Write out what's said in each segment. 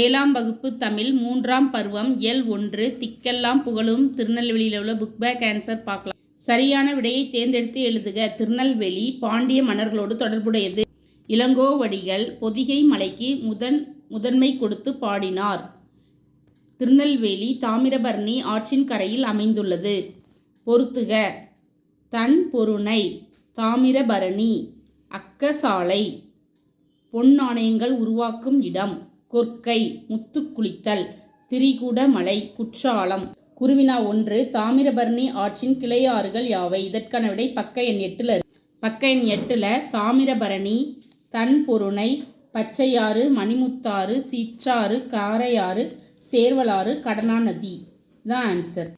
ஏழாம் வகுப்பு தமிழ் மூன்றாம் பருவம் எல் ஒன்று திக்கெல்லாம் புகழும் திருநெல்வேலியில் உள்ள புக் பேக் ஆன்சர் பார்க்கலாம். சரியான விடையை தேர்ந்தெடுத்து எழுதுக. திருநெல்வேலி பாண்டிய மன்னர்களோடு தொடர்புடையது. இளங்கோவடிகள் பொதிகை மலைக்கு முதன் முதன்மை கொடுத்து பாடினார். திருநெல்வேலி தாமிரபரணி ஆற்றின் கரையில் அமைந்துள்ளது. பொருத்துக தன் பொருணை தாமிரபரணி அக்கசாலை பொன் நாணயங்கள் உருவாக்கும் இடம். கொற்கை முத்துக்குளித்தல் திரிகுடமலை குற்றாலம். குருவினா ஒன்று தாமிரபரணி ஆற்றின் கிளையாறுகள் யாவை? இதற்கான விடை பக்க எண் எட்டில் இருக்கு. பக்க எண் எட்டில் தாமிரபரணி தன்பொருணை பச்சையாறு மணிமுத்தாறு சீற்றாறு காரையாறு சேர்வலாறு கடனா நதி தான் ஆன்சர்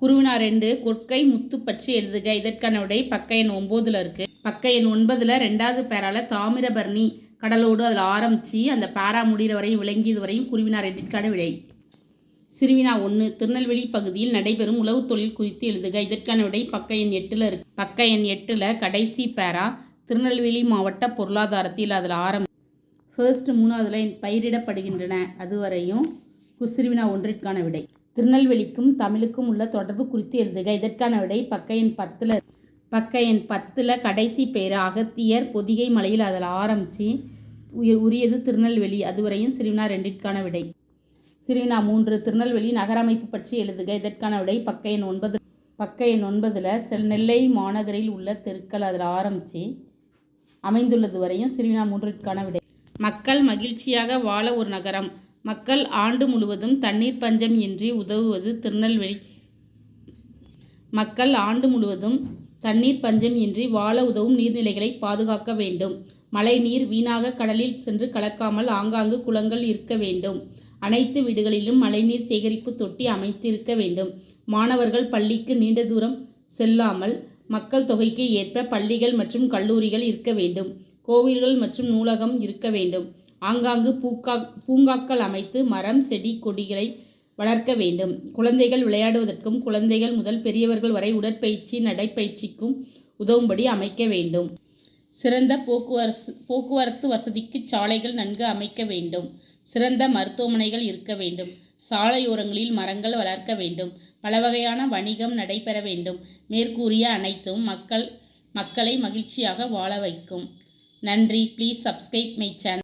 குருவினா ரெண்டு கொற்கை முத்து பற்றி எழுதுக. இதற்கான விடை பக்க எண் ஒம்போதில் இருக்குது பக்க எண் ஒன்பதில் ரெண்டாவது பேரால தாமிரபரணி கடலோடு அதில் ஆரம்பித்து அந்த பேரா முடிகிற வரையும் விளங்கியது வரையும் குருவினார் ரெண்டிற்கான விடை சிறுவினா ஒன்று திருநெல்வேலி பகுதியில் நடைபெறும் உழவுத் தொழில் குறித்து எழுதுக. இதற்கான விடை பக்க எண் எட்டில் இருக்கு. பக்க எண் எட்டில் கடைசி பேரா திருநெல்வேலி மாவட்ட பொருளாதாரத்தில் அதில் ஆரம்பி ஃபர்ஸ்ட் மூணாவதுல பயிரிடப்படுகின்றன. அதுவரையும் குசிறுவினா ஒன்றிற்கான விடை. திருநெல்வேலிக்கும் தமிழுக்கும் உள்ள தொடர்பு குறித்து எழுதுக. இதற்கான விடை பக்க எண் பத்தில் பக்க எண் பத்தில் கடைசி பேர் அகத்தியர் பொதிகை மலையில் அதில் ஆரம்பித்து உரியது திருநெல்வேலி. அதுவரையும் சிறுவினா ரெண்டிற்கான விடை. சிறுவினா மூன்று திருநெல்வேலி நகரமைப்பு பற்றி எழுதுக. இதற்கான விடை பக்க எண் ஒன்பது பக்க எண் ஒன்பதில் செல் நெல்லை மாநகரில் உள்ள தெருக்கள் அதில் ஆரம்பித்து அமைந்துள்ளது வரையும் சிறுவினா மூன்றிற்கான விடை. மக்கள் மகிழ்ச்சியாக வாழ ஒரு நகரம். மக்கள் ஆண்டு முழுவதும் தண்ணீர் பஞ்சம் இன்றி உதவுவது திருநெல்வேலி. மக்கள் ஆண்டு முழுவதும் தண்ணீர் பஞ்சம் இன்றி வாழ உதவும் நீர்நிலைகளை பாதுகாக்க வேண்டும். மழை நீர் வீணாக கடலில் சென்று கலக்காமல் ஆங்காங்கு குளங்கள் இருக்க வேண்டும். அனைத்து வீடுகளிலும் மழைநீர் சேகரிப்பு தொட்டி அமைத்திருக்க வேண்டும். மாணவர்கள் பள்ளிக்கு நீண்ட தூரம் செல்லாமல் மக்கள் தொகைக்கு ஏற்ப பள்ளிகள் மற்றும் கல்லூரிகள் இருக்க வேண்டும். கோவில்கள் மற்றும் நூலகம் இருக்க வேண்டும். ஆங்காங்கு பூக்கா பூங்காக்கள் அமைத்து மரம் செடி கொடிகளை வளர்க்க வேண்டும். குழந்தைகள் விளையாடுவதற்கும் குழந்தைகள் முதல் பெரியவர்கள் வரை உடற்பயிற்சி நடைப்பயிற்சிக்கும் உதவும்படி அமைக்க வேண்டும். சிறந்த போக்குவரசு போக்குவரத்து வசதிக்கு சாலைகள் நன்கு அமைக்க வேண்டும். சிறந்த மருத்துவமனைகள் இருக்க வேண்டும். சாலையோரங்களில் மரங்கள் வளர்க்க வேண்டும். பல வகையான வணிகம் நடைபெற வேண்டும். மேற்கூறிய அனைத்தும் மக்கள் மக்களை மகிழ்ச்சியாக வாழ வைக்கும். நன்றி. Please subscribe my channel